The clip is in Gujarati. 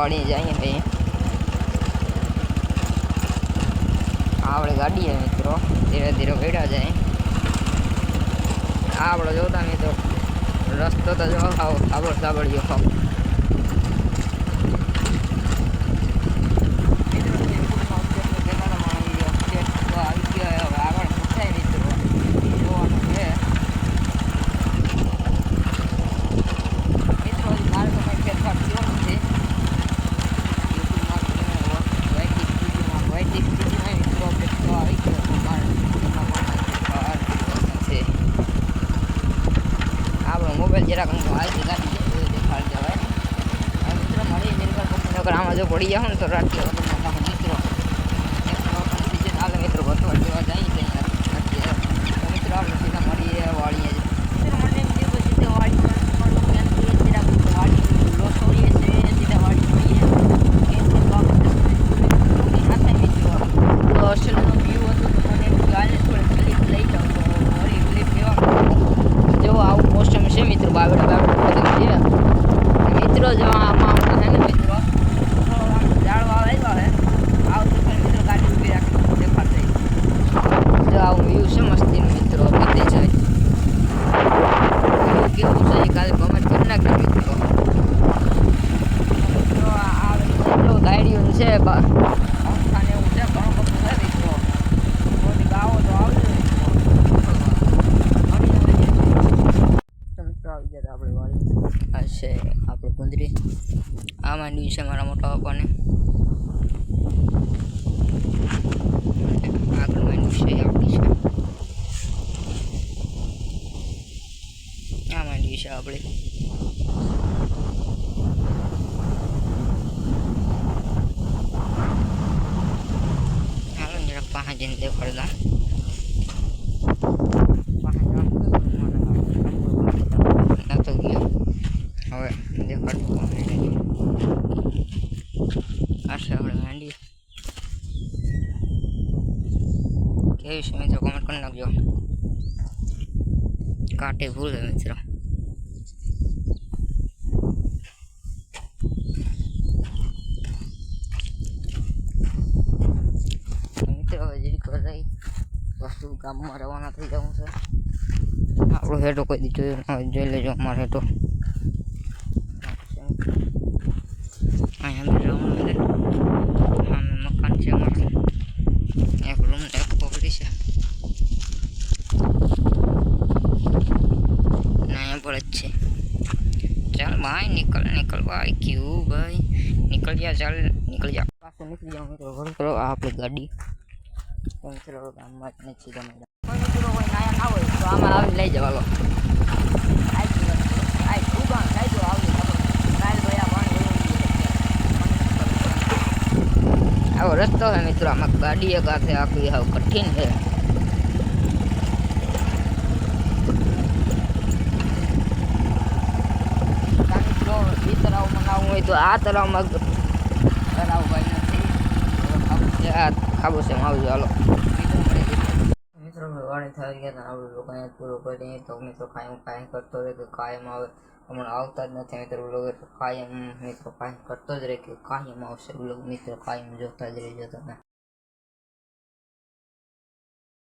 મળી જાય ભાઈ આપણે ગાડી છે મિત્રો. ધીરે ધીરે ભેડા જાય. આપણે જોતા મિત્રો રસ્તો તો જો આવો સાબળ સાબળિયો ખાવ આવી ગયો હવે આગળ પૂછાય મિત્રો જોવાનું છે મિત્રો હજી મારે તો કંઈ ફેરફાર થયો નથી યુટ્યુબમાં વાયટી સ્ટુડિયોમાં વાયટી સ્ટુડિયોમાં મિત્રો અપડેટ તો આવી ગયો તો મારે એમાં પણ ફેરફાર થયો નથી આપણો મોબાઈલ જરાક હું હાલ દેખાડી દેખાડ હવે મિત્રો મળી આમાં જો પડી જાવ ને તો રાખીએ વગર મિત્રો સીઝન હાલે મિત્રો ગોતવા જેવા જાય છે અત્યારે તો મિત્રો આપણે સીધા મળીએ વાળીએ મિત્રો મને એમ થયું કે સીધા વાળી મળવાનું એમ થયું સીધા વાળી લોસ હોઈએ છે સીધા વાળી મળીએ કેમ કે તો આપણે ના થાય મિત્રો તો અસલનો વ્યૂ હતો તો મને એમ થયું હાલે થોડી ક્લિપ લઈ જાઉં તો વળી ક્લિપ લેવા જો આવું મોસમ છે મિત્રો બાવડા બાવડા બધું છે મિત્રો જો આમાં છે ને મિત્રો થોડો આમ ઝાડવા આવ્યા હે આવું તો પણ મિત્રો ગાડી ઊભી રાખી દેખાડ જાય જો આવું વ્યૂ છે મસ્તીનું મિત્રો બીતે છે વ્યૂ કેવું છે એ કાલે કમેન્ટ કરી નાખજો મિત્રો મિત્રો આ આ જો ગાડીઓ છે બા પંખાને એવું છે ઘણું બધું છે મિત્રો મોટી ગાવો તો આવજો મિત્રો મળી આવે છે. તો મિત્રો આવી ગયા આપણે વાળી. આ છે આપણે કુંદરી. આ માંડ્યું છે મારા મોટા પપ્પાને આગળ માંડ્યું છે આપણી છે. આ માંડ્યું છે આપણી. હાલો જરાક હવે દેખાડતો આ છે આપણે માંડી કેવી છે મિત્રો? કોમેન્ટ કરી નાખજો. કાંટે ભૂલ છે મિત્રો. વસ્તુ ગામમાં રવાના થઈ જવું છે. આપણો હેઠો કોઈ જોયો જોઈ લેજો અમારે હેઠો અહીંયા અંદર જવાનું છે સામે મકાન છે અમારું એક રૂમ ને એક પોકડી છે ને અહીંયા પર જ છે ચાલ ભાઈ નીકળ નીકળવા ભાઈ ક્યું ભાઈ નીકળ જા ચાલ નીકળ જા પાછું નીકળી જાવ મિત્રો ઘર કરો આ આપણી ગાડી મિત્રો ગામમાં જ નથી તમે કોઈ મિત્રો કોઈ નાયા ના હોય તો આમાં આવી લઈ જવાલો આવો રસ્તો હે મિત્રો આમાં ગાડી એક હાથે આખી હાવ કઠિન છે આ મિત્રો એ તળાવ મનાવવું હોય તો આ તળાવમાં તળાવ ભાઈ નથી આ ખાબુ છે આવજો હાલો. મિત્રો થઈ ગયા લોકો અહીંયા પૂરો કરીએ. તો મિત્રો, કાંઈ કરતો રહે કે કાયમ આવે. હમણાં આવતા જ નથી મિત્રો લોકો કાયમ મિત્રો કાંઈ કરતો જ રહે કે કાયમ આવશે લોકો મિત્રો કાયમ જોતા જ રહેજો તમે.